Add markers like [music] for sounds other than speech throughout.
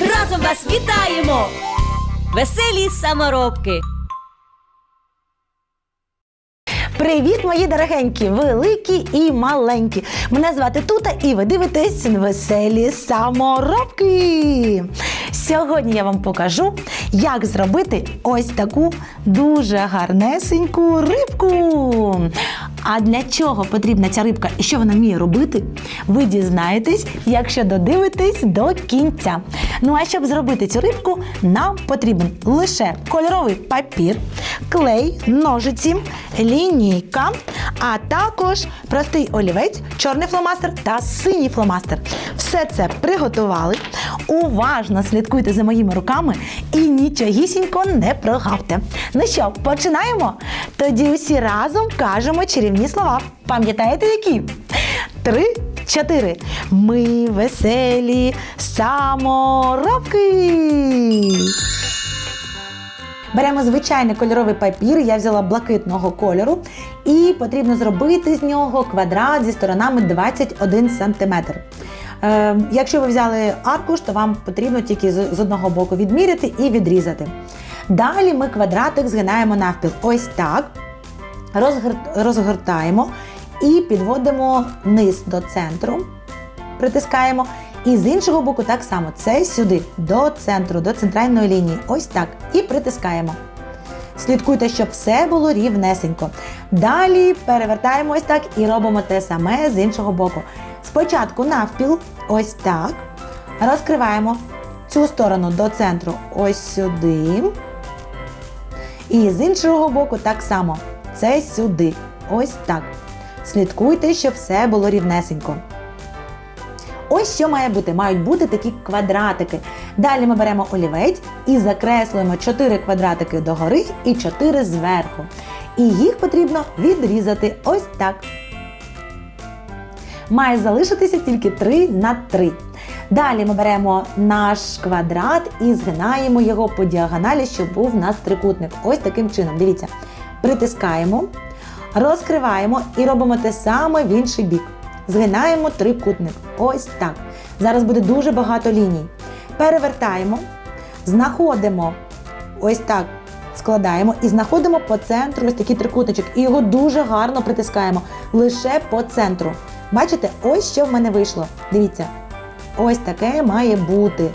разом вас вітаємо, веселі саморобки. Привіт, мої дорогенькі, великі і маленькі. Мене звати Тута, і ви дивитесь веселі саморобки. Сьогодні я вам покажу, як зробити ось таку дуже гарнесеньку рибку. А для чого потрібна ця рибка і що вона вміє робити, ви дізнаєтесь, якщо додивитесь до кінця. Ну а щоб зробити цю рибку, нам потрібен лише кольоровий папір, клей, ножиці, лінійка, а також простий олівець, чорний фломастер та синій фломастер. Все це приготували. Уважно слідкуйте за моїми руками і нічогісінько не прогавте. Ну що, починаємо? Тоді усі разом кажемо чарівні слова. Пам'ятаєте які? Три, чотири. Ми веселі саморобки. Беремо звичайний кольоровий папір, я взяла блакитного кольору, і потрібно зробити з нього квадрат зі сторонами 21 см. Е, якщо ви взяли аркуш, то вам потрібно тільки з одного боку відміряти і відрізати. Далі ми квадратик згинаємо навпіл. Ось так. Розгор- розгортаємо і підводимо низ до центру, притискаємо. І з іншого боку так само. Це сюди, до центру, до центральної лінії. Ось так. І притискаємо. Слідкуйте, щоб все було рівнесенько. Далі перевертаємо ось так і робимо те саме з іншого боку. Спочатку навпіл, ось так. Розкриваємо цю сторону до центру, ось сюди. І з іншого боку так само. Це сюди. Ось так. Слідкуйте, щоб все було рівнесенько. Ось що має бути. Мають бути такі квадратики. Далі ми беремо олівець і закреслюємо 4 квадратики догори і 4 зверху. І їх потрібно відрізати ось так. Має залишитися тільки 3 на 3. Далі ми беремо наш квадрат і згинаємо його по діагоналі, щоб був у нас трикутник. Ось таким чином. Дивіться. Притискаємо, розкриваємо і робимо те саме в інший бік. Згинаємо трикутник. Ось так. Зараз буде дуже багато ліній. Перевертаємо, знаходимо ось так. Складаємо і знаходимо по центру ось такий трикутничок. І його дуже гарно притискаємо лише по центру. Бачите, ось що в мене вийшло. Дивіться, ось таке має бути.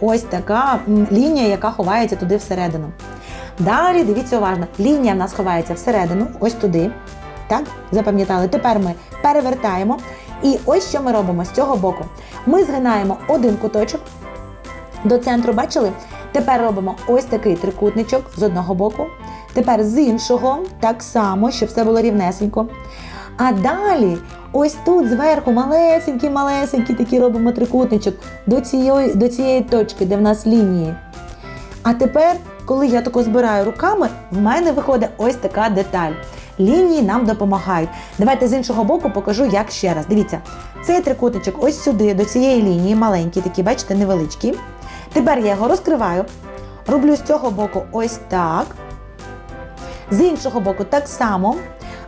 Ось така лінія, яка ховається туди всередину. Далі дивіться уважно. Лінія в нас ховається всередину, ось туди. Так, запам'ятали. Тепер ми перевертаємо. І ось що ми робимо з цього боку. Ми згинаємо один куточок до центру, бачили? Тепер робимо ось такий трикутничок з одного боку. Тепер з іншого, так само, щоб все було рівнесенько. А далі, ось тут зверху, малесенький, малесенький такий робимо трикутничок до цієї, до цієї точки, де в нас лінії. А тепер, коли я тако збираю руками, в мене виходить ось така деталь. Лінії нам допомагають. Давайте з іншого боку покажу, як ще раз. Дивіться, цей трикутничок ось сюди, до цієї лінії, маленький, такі, бачите, невеличкі. Тепер я його розкриваю, роблю з цього боку ось так. З іншого боку так само.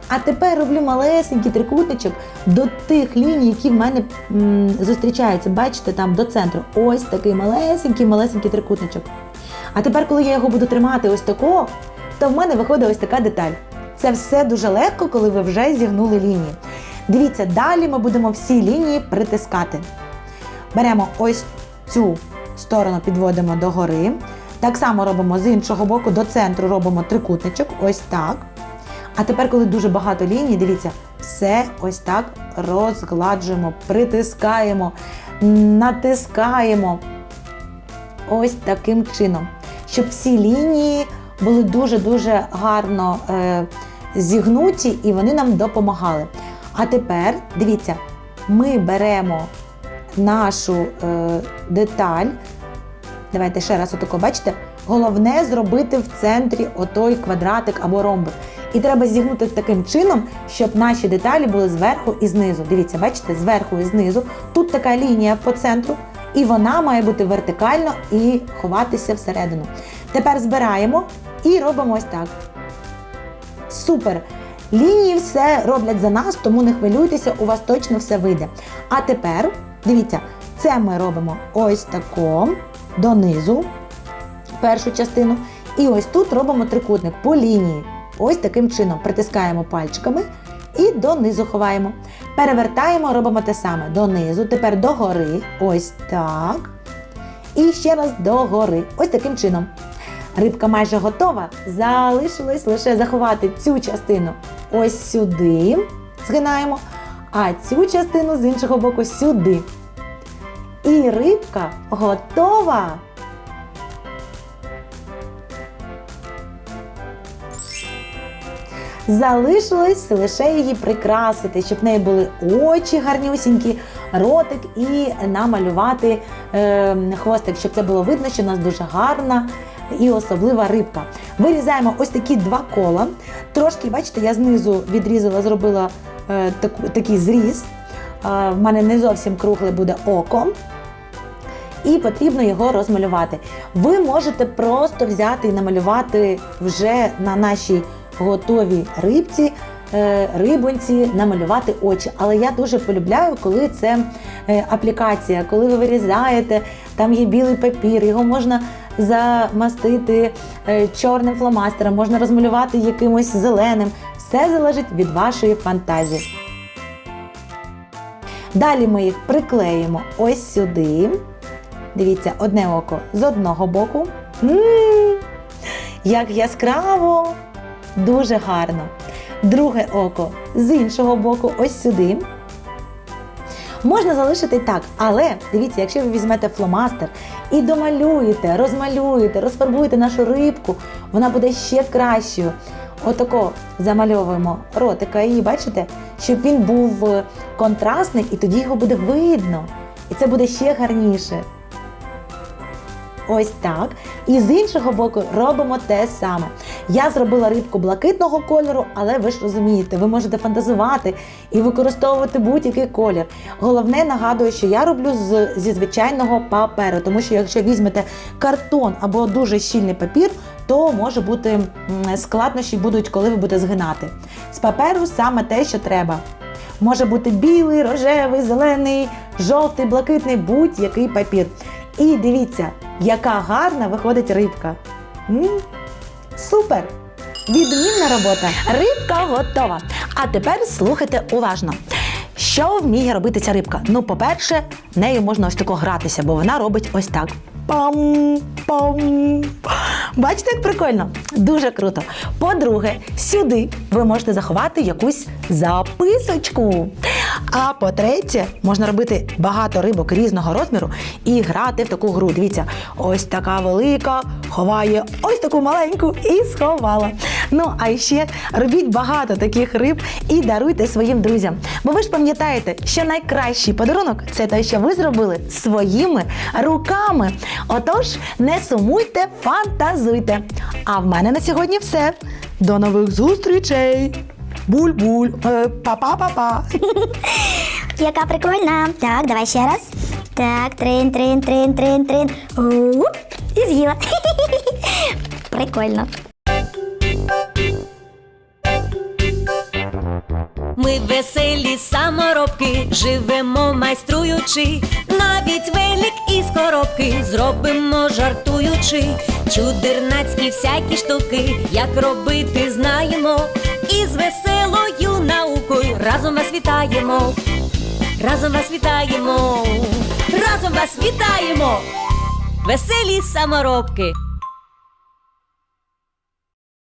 А тепер роблю малесенький трикутничок до тих ліній, які в мене м, зустрічаються. Бачите, там до центру. Ось такий малесенький, малесенький трикутничок. А тепер, коли я його буду тримати ось тако, то в мене виходить ось така деталь. Це все дуже легко, коли ви вже зігнули лінії. Дивіться, далі ми будемо всі лінії притискати. Беремо ось цю сторону, підводимо догори. Так само робимо з іншого боку, до центру робимо трикутничок, ось так. А тепер, коли дуже багато ліній, дивіться, все ось так розгладжуємо, притискаємо, натискаємо. Ось таким чином. Щоб всі лінії були дуже-дуже гарно е, зігнуті і вони нам допомагали. А тепер, дивіться, ми беремо нашу е, деталь, Давайте ще раз отако, бачите? Головне зробити в центрі отой квадратик або ромбик. І треба зігнути таким чином, щоб наші деталі були зверху і знизу. Дивіться, бачите, зверху і знизу. Тут така лінія по центру, і вона має бути вертикально і ховатися всередину. Тепер збираємо і робимо ось так. Супер! Лінії все роблять за нас, тому не хвилюйтеся, у вас точно все вийде. А тепер, дивіться, це ми робимо ось тако донизу, першу частину. І ось тут робимо трикутник по лінії. Ось таким чином притискаємо пальчиками і донизу ховаємо. Перевертаємо, робимо те саме донизу, тепер догори. Ось так. І ще раз догори. Ось таким чином. Рибка майже готова. Залишилось лише заховати цю частину ось сюди. Згинаємо, а цю частину з іншого боку сюди. І рибка готова. Залишилось лише її прикрасити, щоб в неї були очі гарнюсінькі, ротик і намалювати е, хвостик, щоб це було видно, що в нас дуже гарна і особлива рибка. Вирізаємо ось такі два кола. Трошки, бачите, я знизу відрізала, зробила е, таку, такий зріз. Е, в мене не зовсім кругле буде око. І потрібно його розмалювати. Ви можете просто взяти і намалювати вже на нашій готовій рибці, е, рибонці, намалювати очі. Але я дуже полюбляю, коли це е, аплікація, коли ви вирізаєте, там є білий папір, його можна замастити е, чорним фломастером, можна розмалювати якимось зеленим. Все залежить від вашої фантазії. Далі ми їх приклеїмо ось сюди. Дивіться, одне око з одного боку. м як яскраво, дуже гарно. Друге око з іншого боку, ось сюди. Можна залишити так, але дивіться, якщо ви візьмете фломастер і домалюєте, розмалюєте, розфарбуєте нашу рибку, вона буде ще кращою. Отако замальовуємо ротика і бачите, щоб він був е, контрастний, і тоді його буде видно. І це буде ще гарніше. Ось так. І з іншого боку робимо те саме. Я зробила рибку блакитного кольору, але ви ж розумієте, ви можете фантазувати і використовувати будь-який колір. Головне, нагадую, що я роблю з, зі звичайного паперу, тому що якщо візьмете картон або дуже щільний папір, то може бути складнощі будуть, коли ви будете згинати. З паперу саме те, що треба. Може бути білий, рожевий, зелений, жовтий, блакитний, будь-який папір. І дивіться, яка гарна виходить рибка. М? Супер! Відмінна робота. Рибка готова. А тепер слухайте уважно. Що вміє робити ця рибка? Ну, по-перше, нею можна ось тако гратися, бо вона робить ось так. Пам, пам. Бачите, як прикольно? Дуже круто. По-друге, сюди ви можете заховати якусь записочку. А по-третє, можна робити багато рибок різного розміру і грати в таку гру. Дивіться, ось така велика ховає ось таку маленьку і сховала. Ну, а ще робіть багато таких риб і даруйте своїм друзям. Бо ви ж пам'ятаєте, що найкращий подарунок це те, що ви зробили своїми руками. Отож, не сумуйте, фантазуйте. А в мене на сьогодні все. До нових зустрічей! Буль-буль, Е, па-па-па-па. [laughs] Яка прикольна. Так, давай ще раз. Так, трин, трин, трин, трин, трин. Уп, і з'їла. [laughs] Прикольно. Ми веселі саморобки, живемо майструючи, навіть велик із коробки зробимо жартуючи, чудернацькі всякі штуки, як робити знаємо, і з веселою наукою. Разом вас вітаємо, разом вас вітаємо, разом вас вітаємо, веселі саморобки.